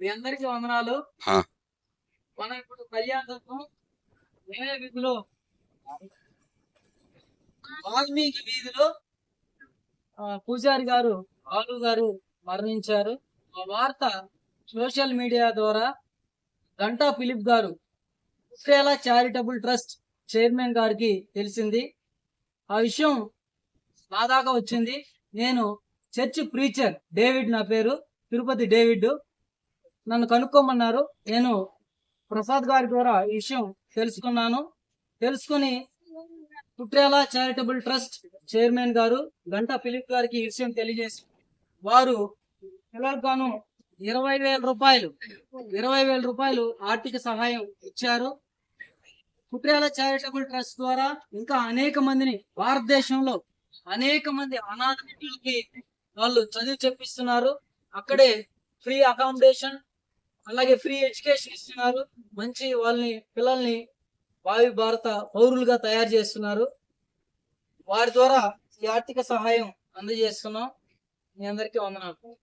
మీ అందరికి వందనాలు. మనం ఇప్పుడు వీధిలో వాల్మీకి వీధిలో పూజారి గారు ఆలు గారు మరణించారు. ఆ వార్త సోషల్ మీడియా ద్వారా గంటా ఫిలిప్ గారు ఉక్రేలా చారిటబుల్ ట్రస్ట్ చైర్మన్ గారికి తెలిసింది. ఆ విషయం నా దాకా వచ్చింది. నేను చర్చ్ ప్రీచర్ డేవిడ్ నా పేరు తిరుపతి డేవిడ్. నన్ను కనుక్కోమన్నారు. నేను ప్రసాద్ గారి ద్వారా ఈ విషయం తెలుసుకున్నాను. తెలుసుకుని కుట్రేల చారిటబుల్ ట్రస్ట్ చైర్మన్ గారు గంటా ఫిలిప్ గారికి ఈ విషయం తెలియజేసి వారు పిల్లలకు గాను ఇరవై వేల రూపాయలు ఇరవై వేల రూపాయలు ఆర్థిక సహాయం ఇచ్చారు. కుట్రేల చారిటబుల్ ట్రస్ట్ ద్వారా ఇంకా అనేక మందిని భారతదేశంలో అనేక మంది అనాథ బిడ్డలకి వాళ్ళు చదువు చెప్పిస్తున్నారు. అక్కడే ఫ్రీ అకామిడేషన్ అలాగే ఫ్రీ ఎడ్యుకేషన్ ఇస్తున్నారు. మంచి వాళ్ళని పిల్లల్ని భావి భారత పౌరులుగా తయారు చేస్తున్నారు. వారి ద్వారా ఈ ఆర్థిక సహాయం అందజేస్తున్నాం. మీ అందరికీ వందనాలు.